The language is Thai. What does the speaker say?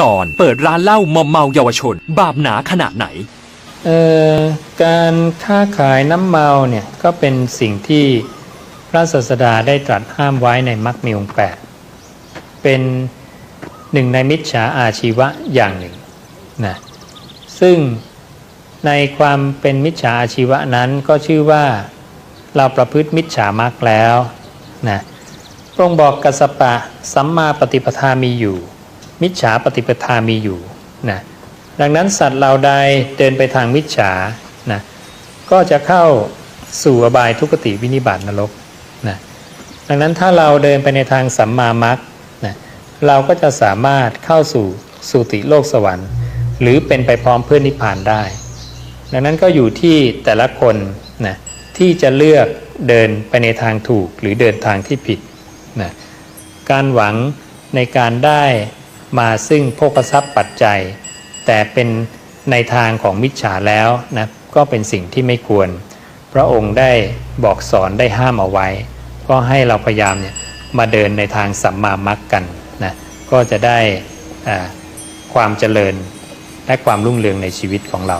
ตอนเปิดร้านเหล้ามอมเมาเยาวชน บาปหนาขนาดไหน เอ่อการค้าขายน้ำเมาเนี่ยก็เป็นสิ่งที่พระศาสดาได้ตรัสห้ามไว้ในมรรคมีองค์แปดเป็นหนึ่งในมิจฉาอาชีวะอย่างหนึ่งนะซึ่งในความเป็นมิจฉาอาชีวะนั้นก็ชื่อว่าเราประพฤติมิจฉามรรคแล้วนะพระองค์บอกกัสสปะสัมมาปฏิปทามีอยู่ มิจฉาปฏิปทามีอยู่นะดังนั้นสัตว์เราใดเดินไปทางมิจฉานะก็จะเข้าสู่อบายทุกติวินิบาตนรกนะดังนั้นถ้าเราเดินไปในทางสัมมามัคนะเราก็จะสามารถเข้าสู่สุติโลกสวรรค์ หรือเป็นไปพร้อมเพื่อนนิพพานได้ ดังนั้นก็อยู่ที่แต่ละคนนะที่จะเลือกเดินไปในทางถูกหรือเดินทางที่ผิดนะการหวังในการได้ มาซึ่งโภคทรัพย์ปัจจัย แต่เป็นในทางของมิจฉาแล้วนะก็เป็นสิ่งที่ไม่ควร พระองค์ได้บอกสอนได้ห้ามเอาไว้ ก็ให้เราพยายามเนี่ยมาเดินในทางสัมมามักกันนะก็จะได้ความเจริญและความรุ่งเรืองในชีวิตของเรา